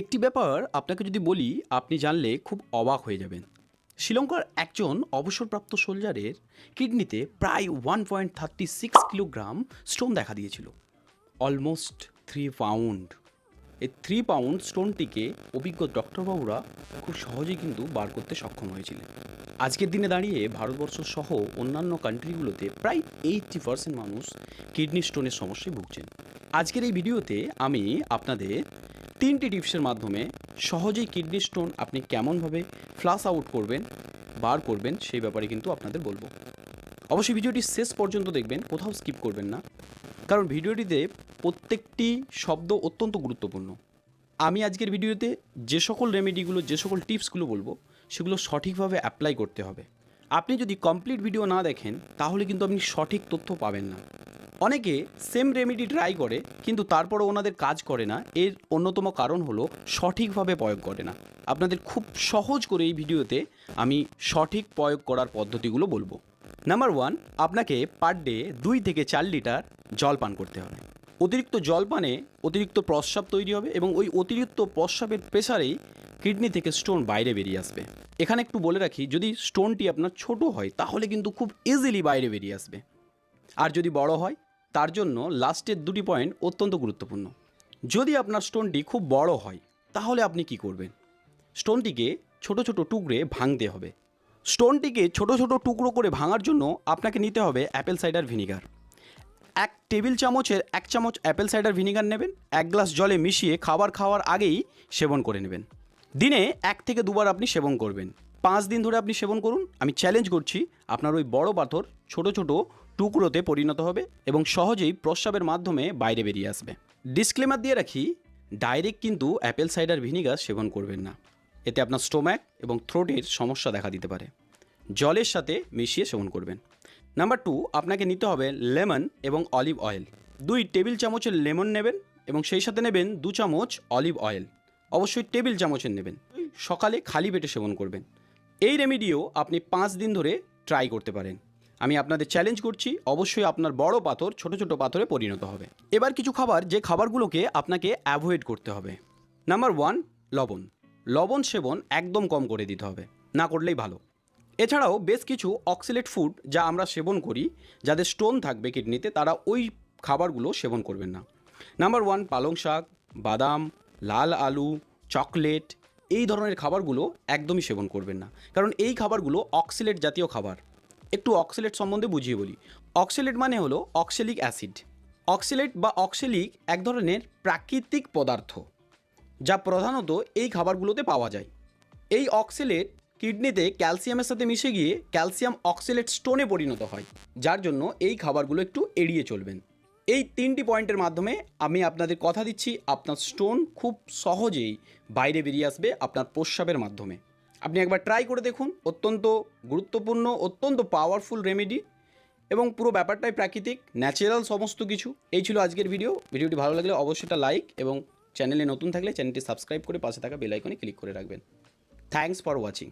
একটি ব্যাপার আপনাকে যদি বলি, আপনি জানলে খুব অবাক হয়ে যাবেন। শ্রীলঙ্কার একজন অবসরপ্রাপ্ত সোলজারের কিডনিতে প্রায় one point thirty six kilogram stone দেখা দিয়েছিল। অলমোস্ট থ্রি পাউন্ড এই থ্রি পাউন্ড স্টোনটিকে অভিজ্ঞ ডক্টরবাবুরা খুব সহজেই কিন্তু বার করতে সক্ষম হয়েছিলেন। আজকের দিনে দাঁড়িয়ে ভারতবর্ষ সহ অন্যান্য কান্ট্রিগুলোতে প্রায় এইটটি পার্সেন্ট মানুষ কিডনি স্টোনের সমস্যায় ভুগছেন। আজকের এই ভিডিওতে আমি আপনাদের তিনটি টিপসের মাধ্যমে সহজেই কিডনি স্টোন আপনি কেমনভাবে ফ্লাশ আউট করবেন, বার করবেন, সেই ব্যাপারে কিন্তু আপনাদের বলব। অবশ্যই ভিডিওটি শেষ পর্যন্ত দেখবেন, কোথাও স্কিপ করবেন না। কারণ ভিডিওটিতে প্রত্যেকটি শব্দ অত্যন্ত গুরুত্বপূর্ণ। আমি আজকের ভিডিওতে যে সকল রেমেডিগুলো, যে সকল টিপসগুলো বলব, সেগুলো সঠিকভাবে অ্যাপ্লাই করতে হবে। আপনি যদি কমপ্লিট ভিডিও না দেখেন, তাহলে কিন্তু আপনি সঠিক তথ্য পাবেন না। অনেকে সেম রেমেডি ট্রাই করে, কিন্তু তারপরও ওনাদের কাজ করে না। এর অন্যতম কারণ হলো সঠিকভাবে প্রয়োগ করে না। আপনাদের খুব সহজ করে এই ভিডিওতে আমি সঠিক প্রয়োগ করার পদ্ধতিগুলো বলব। নাম্বার ওয়ান আপনাকে পার ডে দুই থেকে চার লিটার জল পান করতে হবে। অতিরিক্ত জল পানে অতিরিক্ত প্রস্রাব তৈরি হবে এবং ওই অতিরিক্ত প্রস্রাবের প্রেসারেই কিডনি থেকে স্টোন বাইরে বেরিয়ে আসবে। এখানে একটু বলে রাখি, যদি স্টোনটি আপনার ছোট হয়, তাহলে কিন্তু খুব ইজিলি বাইরে বেরিয়ে আসবে। আর যদি বড় হয় তার জন্য লাস্টের দুটি পয়েন্ট অত্যন্ত গুরুত্বপূর্ণ। যদি আপনার স্টোনটি খুব বড় হয়, তাহলে আপনি কি করবেন? স্টোনটিকে ছোট ছোট টুকরে ভাঙতে হবে। স্টোনটিকে ছোট ছোট টুকরো করে ভাঙার জন্য আপনাকে নিতে হবে অ্যাপেল সাইডার ভিনিগার। এক টেবিল চামচের এক চামচ অ্যাপেল সাইডার ভিনিগার নেবেন, এক গ্লাস জলে মিশিয়ে খাবার খাওয়ার আগেই সেবন করে নেবেন। দিনে এক থেকে দুবার আপনি সেবন করবেন। পাঁচ দিন ধরে আপনি সেবন করুন। আমি চ্যালেঞ্জ করছি আপনার ওই বড় পাথর ছোট ছোট টুকরোতে পরিণত হবে এবং সহজেই প্রস্রাবের মাধ্যমে বাইরে বেরিয়ে আসবে। ডিসক্লেমার দিয়ে রাখি, ডাইরেক্ট কিন্তু অ্যাপেল সাইডার ভিনিগার সেবন করবেন না। এতে আপনার স্টোম্যাক এবং থ্রোটের সমস্যা দেখা দিতে পারে। জলের সাথে মিশিয়ে সেবন করবেন। নাম্বার টু, আপনাকে নিতে হবে লেমন এবং অলিভ অয়েল। দুই টেবিল চামচের লেমন নেবেন এবং সেই সাথে নেবেন দু চামচ অলিভ অয়েল। অবশ্যই টেবিল চামচের নেবেন। সকালে খালি পেটে সেবন করবেন। এই রেমিডিও আপনি পাঁচ দিন ধরে ট্রাই করতে পারেন। আমি আপনাদের চ্যালেঞ্জ করছি, অবশ্যই আপনার বড় পাথর ছোট ছোট পাথরে পরিণত হবে। এবার কিছু খাবার, যে খাবারগুলোকে আপনাকে অ্যাভয়েড করতে হবে। নাম্বার ওয়ান লবণ। লবণ সেবন একদম কম করে দিতে হবে, না করলেই ভালো। এছাড়াও বেশ কিছু অক্সিলেট ফুড যা আমরা সেবন করি, যাদের স্টোন থাকবে কিডনিতে তারা ওই খাবারগুলো সেবন করবেন না। নাম্বার ওয়ান পালং শাক, বাদাম, লাল আলু চকলেট এই ধরনের খাবারগুলো একদমই সেবন করবেন না। কারণ এই খাবারগুলো অক্সিলেট জাতীয় খাবার। একটু অক্সিলেট সম্বন্ধে বুঝিয়ে বলি। অক্সিলেট মানে হলো অক্সেলিক অ্যাসিড অক্সিলেট বা অক্সেলিক এক ধরনের প্রাকৃতিক পদার্থ, যা প্রধানত এই খাবারগুলোতে পাওয়া যায়। এই অক্সেলেট কিডনিতে ক্যালসিয়ামের সাথে মিশে গিয়ে ক্যালসিয়াম অক্সেলেট স্টোনে পরিণত হয়, যার জন্য এই খাবারগুলো একটু এড়িয়ে চলবেন। এই তিনটি পয়েন্টের মাধ্যমে আমি আপনাদের কথা দিচ্ছি, আপনার স্টোন খুব সহজেই বাইরে বেরিয়ে আসবে আপনার প্রস্রাবের মাধ্যমে। আপনি একবার ট্রাই করে দেখুন। অত্যন্ত গুরুত্বপূর্ণ, অত্যন্ত পাওয়ারফুল রেমেডি এবং পুরো ব্যাপারটাই প্রাকৃতিক ন্যাচারাল সমস্ত কিছু। এই ছিল আজকের ভিডিও ভিডিওটি ভালো লাগলে অবশ্যই একটা লাইক এবং চ্যানেলে নতুন থাকলে চ্যানেলটি সাবস্ক্রাইব করে পাশে থাকা বেল আইকনে ক্লিক করে রাখবেন। Thanks for watching